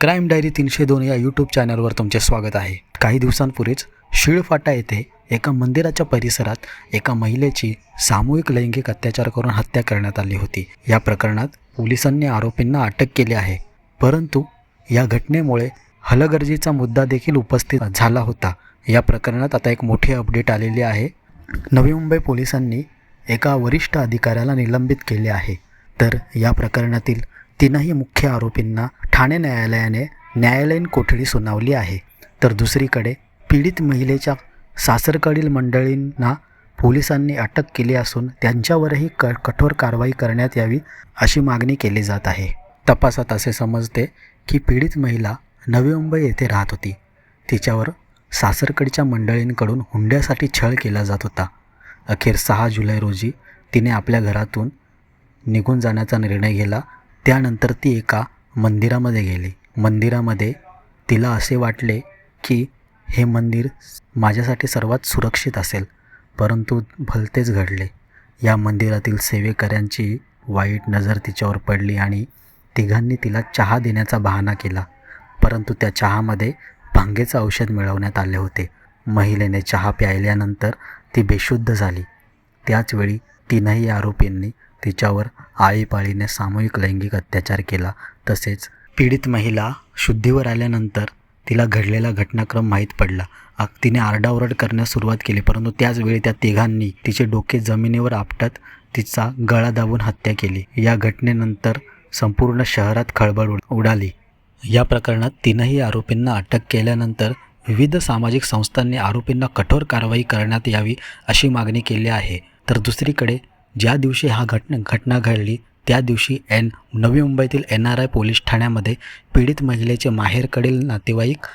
Crime diary तीनशे दोन या यूट्यूब चॅनलवर तुमचे स्वागत आहे. काही दिवसांपूर्वीच शिळफाटा येथे एका मंदिराच्या परिसरात एका महिलेची सामूहिक लैंगिक अत्याचार करून हत्या करण्यात आली होती. या प्रकरणात पोलिसांनी आरोपींना अटक केली आहे. परंतु या घटनेमुळे हलगर्जीचा मुद्दा देखील उपस्थित झाला होता. या प्रकरणात आता एक मोठी अपडेट आलेली आहे. नवी मुंबई पोलिसांनी एका वरिष्ठ अधिकाऱ्याला निलंबित केले आहे. तर या प्रकरणातील तीनही मुख्य आरोपींना ठाणे न्यायालयाने न्यायालयीन कोठडी सुनावली आहे. तर दुसरीकडे पीडित महिलेच्या सासरकडील मंडळींना पोलिसांनी अटक केली असून त्यांच्यावरही क कठोर कारवाई करण्यात यावी अशी मागणी केली जात आहे. तपासात असे समजते की पीडित महिला नवी मुंबई येथे राहत होती. तिच्यावर सासरकडच्या मंडळींकडून हुंड्यासाठी छळ केला जात होता. अखेर सहा जुलै रोजी तिने आपल्या घरातून निघून जाण्याचा निर्णय घेतला त्यानंतर ती एका मंदिरामध्ये गेली. मंदिरामध्ये तिला असे वाटले की हे मंदिर माझ्यासाठी सर्वात सुरक्षित असेल परंतु भलतेच घडले. या मंदिरातील सेवेकऱ्यांची वाईट नजर तिच्यावर पडली आणि तिघांनी तिला चहा देण्याचा बहाणा केला. परंतु त्या चहामध्ये भांगेचं औषध मिळवण्यात आले होते. महिलेने चहा प्यायल्यानंतर ती बेशुद्ध झाली. त्याचवेळी तीनही आरोपींनी तिच्यावर आळीपाळीने सामूहिक लैंगिक अत्याचार केला. तसेच पीडित महिला शुद्धीवर आल्यानंतर तिला घडलेला घटनाक्रम माहीत पडला. तिने आरडाओरड करण्यास सुरुवात केली परंतु त्याचवेळी त्या तिघांनी तिचे डोके जमिनीवर आपटत तिचा गळा दाबून हत्या केली. या घटनेनंतर संपूर्ण शहरात खळबळ उड- उडाली. या प्रकरणात तीनही आरोपींना अटक केल्यानंतर विविध सामाजिक संस्थांनी आरोपींना कठोर कारवाई करण्यात यावी अशी मागणी केली आहे. तर दुसरीकडे ज्या दिवशी हा घटना घटना घडली त्या दिवशी एन नवी मुंबईतील एन आर आय पोलीस ठाण्यामध्ये पीडित महिलेचे माहेरकडील नातेवाईक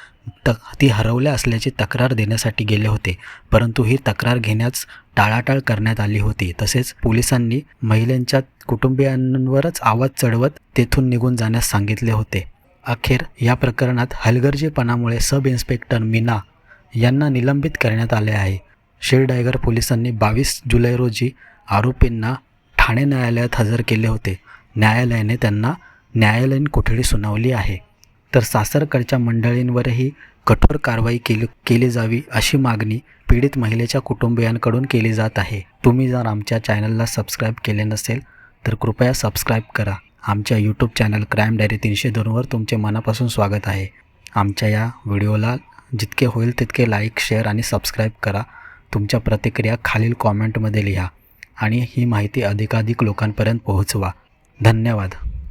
त ती हरवल्या असल्याची तक्रार देण्यासाठी गेले होते. परंतु ही तक्रार घेण्यास टाळाटाळ करण्यात आली होती. तसेच पोलिसांनी महिलांच्या कुटुंबियांवरच आवाज चढवत तेथून निघून जाण्यास सांगितले होते. अखेर या प्रकरणात हलगर्जीपणामुळे सब इन्स्पेक्टर मीना यांना निलंबित करण्यात आले आहे. शेरडायगर पोलिसांनी बावीस जुलै रोजी आरोपींना ठाणे न्यायालयात हजर केले होते. न्यायालयाने त्यांना न्यायालयीन कोठडी सुनावली आहे. तर सासरकडच्या मंडळींवरही कठोर कारवाई केली केली जावी अशी मागणी पीडित महिलेच्या कुटुंबियांकडून केली जात आहे. तुम्ही जर आमच्या चॅनलला सबस्क्राईब केले नसेल तर कृपया सबस्क्राईब करा. आमच्या यूट्यूब चॅनल क्राईम डायरी तीनशे दोनवर तुमचे मनापासून स्वागत आहे. आमच्या या व्हिडिओला जितके होईल तितके लाईक शेअर आणि सबस्क्राईब करा. तुमच्या प्रतिक्रिया खालील कॉमेंटमध्ये लिहा आणि ही माहिती अधिकाधिक लोकांपर्यंत पोहोचवा. धन्यवाद.